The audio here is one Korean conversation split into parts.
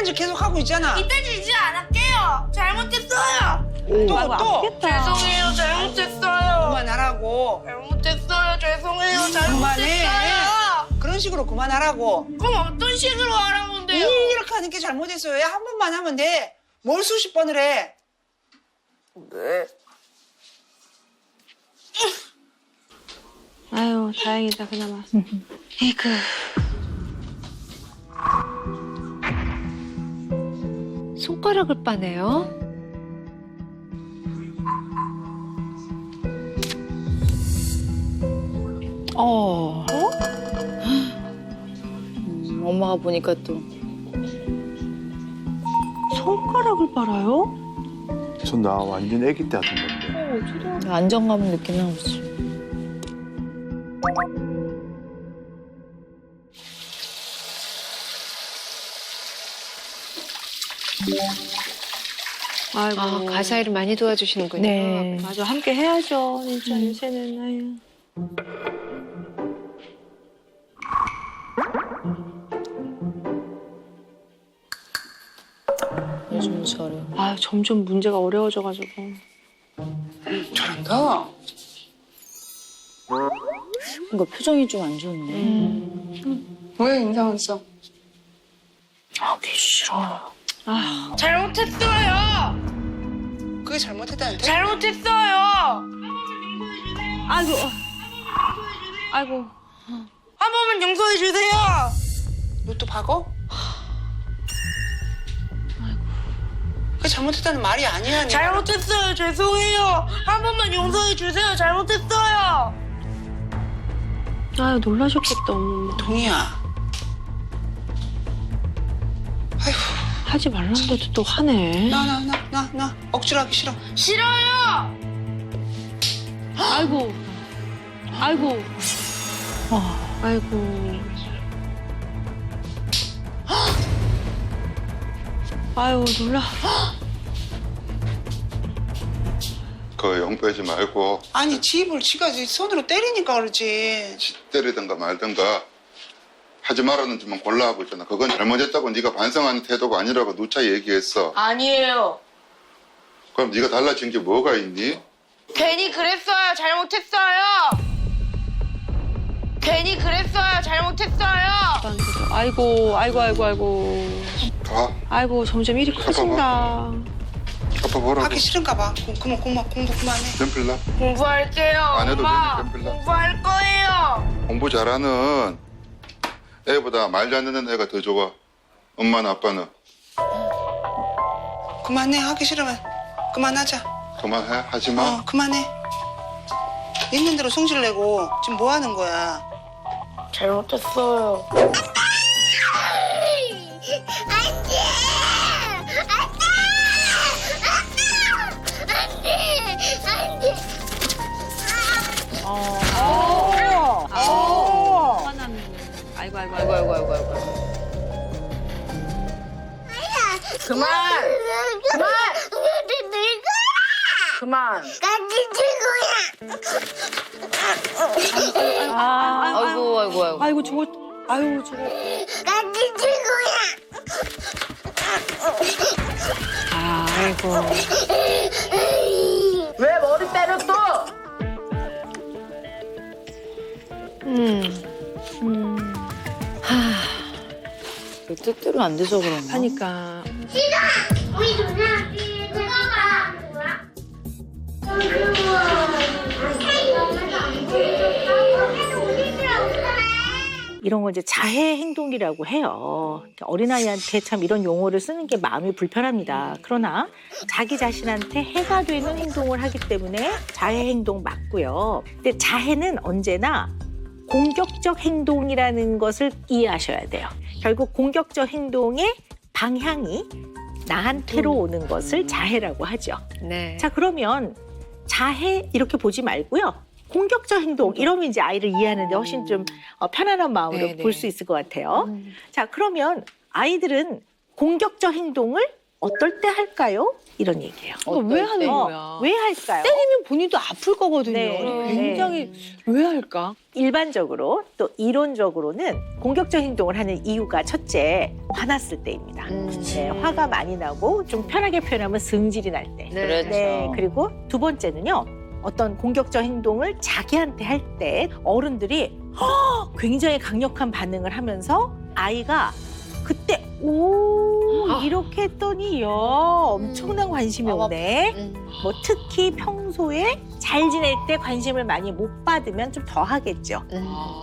이딴 짓 계속 하고 있잖아. 이딴 짓 이제 안 할게요. 잘못했어요. 또, 또. 죄송해요. 잘못했어요. 그만하라고. 잘못했어요. 죄송해요. 그만해. 잘못했어요. 그런 식으로 그만하라고. 그럼 어떤 식으로 하라고인데요? 이렇게 하는 게 잘못했어요. 야, 한 번만 하면 돼. 뭘 수십 번을 해. 네. 아유, 다행이다, 그나마. 에이그. 손가락을 빠네요. 어. 음, 엄마가 보니까 또 손가락을 빨아요? 전 나 완전 아기 때 하던 건데. 안정감을 느끼나 보지. 아이고. 아, 가사 일을 많이 도와주시는군요. 네. 맞아, 함께 해야죠. 진짜 요새는, 아유. 요즘 저래. 아 점점 문제가 어려워져가지고. 잘한다. 뭔가 표정이 좀 안 좋네. 음. 왜 인상을 써? 아, 잘못했어요. 그게 잘못했다는데? 잘못했어요. 아이고. 아이고. 한 번만 용서해 주세요. 너 또 박어? 그게 잘못했다는 말이 아니야. 잘못했어요. 죄송해요. 한 번만 용서해 주세요. 잘못했어요. 아유 놀라셨겠다. 어머. 동희야. 하지 말라는데도 또 하네. 나, 나, 나, 나, 나. 억지로 하기 싫어. 싫어요. 아이고. 아이고. 아이고. 아유 놀라. 그용 빼지 말고 아니, 집을 지가 손으로 때리니까 그러지. 지 때리든가 말든가 하지 말라는 줄만 골라하고 있잖아. 그건 잘못했다고 네가 반성하는 태도가 아니라고 누차 얘기했어. 아니에요. 그럼 네가 달라진 게 뭐가 있니? 괜히 그랬어요. 잘못했어요. 괜히 그랬어요. 잘못했어요. 아이고 아이고 아이고 아이고. 가. 아이고 점점 일이 커진다. 아빠 보라고. 하기 싫은가 봐. 그만, 그만, 공부 그만해. 연필나. 공부할게요. 안 해도 엄마. 되니까. 공부할 거예요. 공부 잘하는 애보다 말잘 듣는 애가 더 좋아. 엄마나 아빠는. 그만해. 하기 싫으면 그만하자. 그만해. 하지 마. 어, 그만해. 있는 대로 성질 내고 지금 뭐 하는 거야? 잘못했어요. 아이고 아이고 아이고 아이고 아이고. 아이고. 그만. 그만. 그만. 아, 아이고 아이고 아이고. 아이고 저거 아유 저거. 아이고. 뜻대로 안 돼서 그런가? 하니까 우리 누나 그거 봐. 이런 걸 이제 자해 행동이라고 해요. 어린아이한테 참 이런 용어를 쓰는 게 마음이 불편합니다. 그러나 자기 자신한테 해가 되는 행동을 하기 때문에 자해 행동 맞고요. 근데 자해는 언제나 공격적 행동이라는 것을 이해하셔야 돼요. 결국 공격적 행동의 방향이 나한테로 오는 것을 자해라고 하죠. 네. 자, 그러면 자해 이렇게 보지 말고요. 공격적 행동 이러면 이제 아이를 이해하는데 훨씬 좀 어, 편안한 마음으로 네, 네. 볼 수 있을 것 같아요. 자, 그러면 아이들은 공격적 행동을 어떨 때 할까요? 이런 얘기예요. 왜 하는 어, 왜 할까요? 때리면 본인도 아플 거거든요. 네. 굉장히 왜 할까? 일반적으로 또 이론적으로는 공격적 행동을 하는 이유가 첫째 화났을 때입니다. 네, 화가 많이 나고 좀 편하게 표현하면 승질이 날 때. 그렇죠. 네, 그리고 두 번째는요. 어떤 공격적 행동을 자기한테 할 때 어른들이 허! 굉장히 강력한 반응을 하면서 아이가 그때 오 이렇게 했더니 야 엄청난 관심이 오네. 뭐 특히 평소에 잘 지낼 때 관심을 많이 못 받으면 좀 더 하겠죠.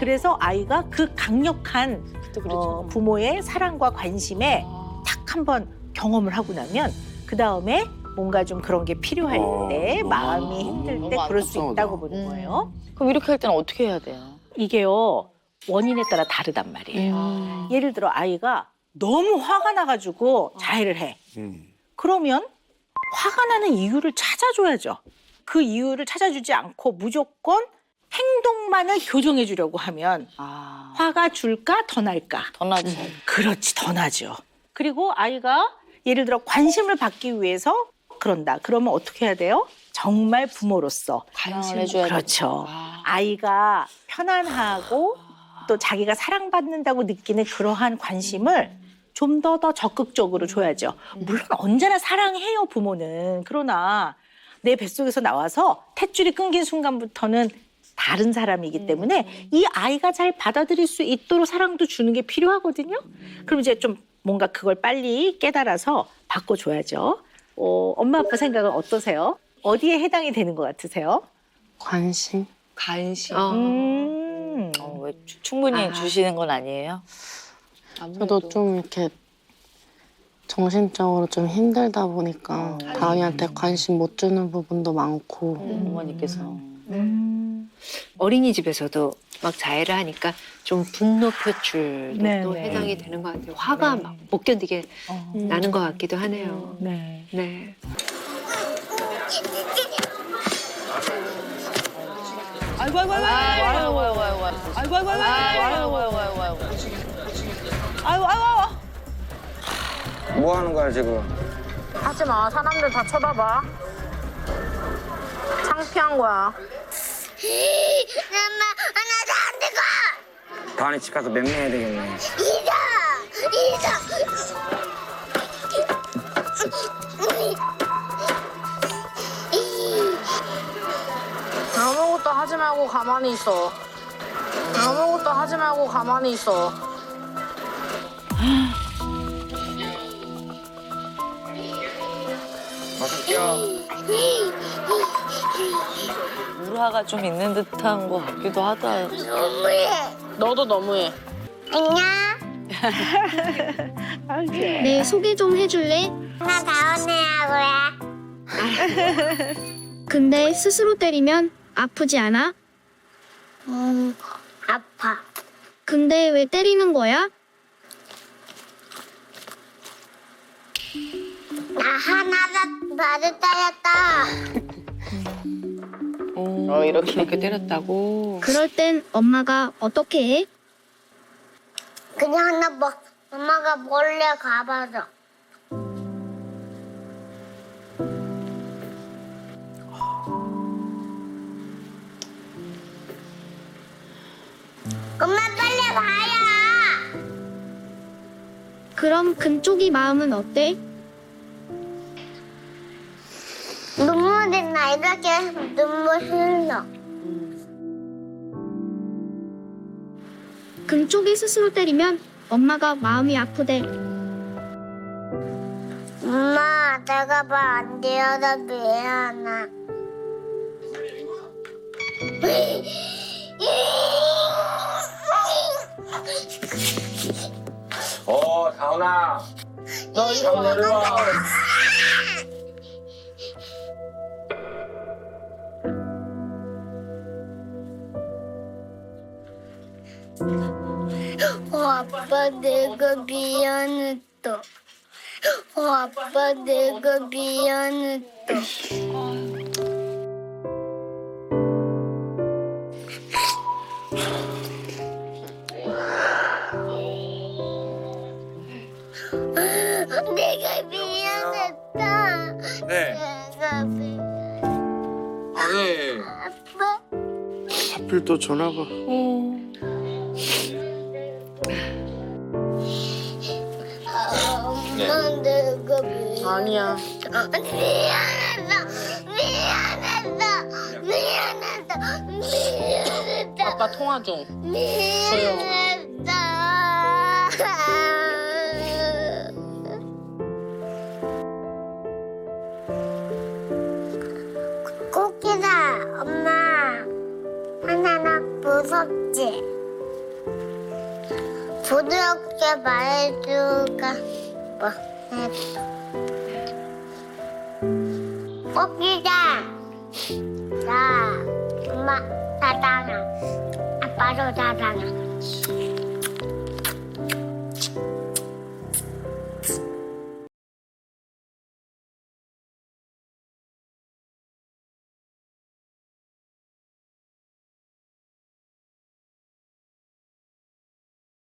그래서 아이가 그 강력한 어, 부모의 사랑과 관심에 탁 한번 경험을 하고 나면 그 다음에 뭔가 좀 그런 게 필요할 어, 때 너무 마음이 안- 힘들 때 너무 그럴 수. 있다고 보는 음. 거예요. 그럼 이렇게 할 때는 어떻게 해야 돼요? 이게요 원인에 따라 다르단 말이에요. 예를 들어 아이가 너무 화가 나가지고 자해를 해. 음. 그러면 화가 나는 이유를 찾아줘야죠. 그 이유를 찾아주지 않고 무조건 행동만을 교정해 주려고 하면 아, 화가 줄까 더 날까? 더 나지. 그렇지 더 나죠. 그리고 아이가 예를 들어 관심을 받기 위해서 그런다. 그러면 어떻게 해야 돼요? 정말 부모로서 사랑을 해줘야 돼. 그렇죠. 아이가 편안하고 또 자기가 사랑받는다고 느끼는 그러한 관심을 좀 더 더 적극적으로 줘야죠. 물론 언제나 사랑해요 부모는. 그러나 내 뱃속에서 나와서 탯줄이 끊긴 순간부터는 다른 사람이기 때문에 이 아이가 잘 받아들일 수 있도록 사랑도 주는 게 필요하거든요. 그럼 이제 좀 뭔가 그걸 빨리 깨달아서 바꿔줘야죠. 어, 엄마 아빠 생각은 어떠세요? 어디에 해당이 되는 것 같으세요? 관심? 간식. 음. 어, 왜 추- 충분히 아. 주시는 건 아니에요? 저도 좀 이렇게 정신적으로 좀 힘들다 보니까 다은이한테 관심 못 주는 부분도 많고 어머니께서. 음. 어린이집에서도 막 자해를 하니까 좀 분노 표출도 네, 또 네. 해당이 되는 것 같아요. 화가 막 못 견디게 어. 나는 것 같기도 하네요. 네. 네. 아이고 아이고 아이고 아이고, 아이고, 아이고, 아이고. 아이고 아이고 아이고, 아이고, 아이고, 아이고, 아이고. 아이고 아이고 뭐 하는 거야 지금? 하지 마. 사람들 다 쳐다봐. 창피한 거야. 엄마 하나도 안 되고 다은이 집 가서 맴매해야 되겠네. 이자 이자 아무것도 하지 말고 가만히 있어. 아무것도 하지 말고 가만히 있어. 뛰어. 울화가 좀 있는 듯한 것 같기도 하다. 너무해 너도 너무해. 안녕. 내 소개 좀 해줄래? 나 다운해하고야 근데 스스로 때리면 아프지 않아? 음 아파 근데 왜 때리는 거야? 하나가 나를 따랐다 어, 이렇게 이렇게 때렸다고. 그럴 땐 엄마가 어떻게 해? 그냥 나 뭐, 엄마가 몰래 가봐줘 엄마 빨리 가요 그럼 금쪽이 마음은 어때? 나 이렇게 눈물 흘러 금쪽이 스스로 때리면 엄마가 마음이 아프대. 엄마 내가 말안 되어서 미안해 어 다은아. 너 이거 일로 와. 아빠 내가 미안했다. 어, 아빠 내가 미안했다. 내가 미안해. 네. 아니. 아빠. 하필 또 전화가. 엄 아니야. 미안했어. 미안했어. 미안했어. 미안했어. 아빠 통화 중. 꽃기다 엄마 하나나 무섭지? 부드럽게 말해줄까 뭐 했어 나 엄마 사랑아 아빠도 사랑아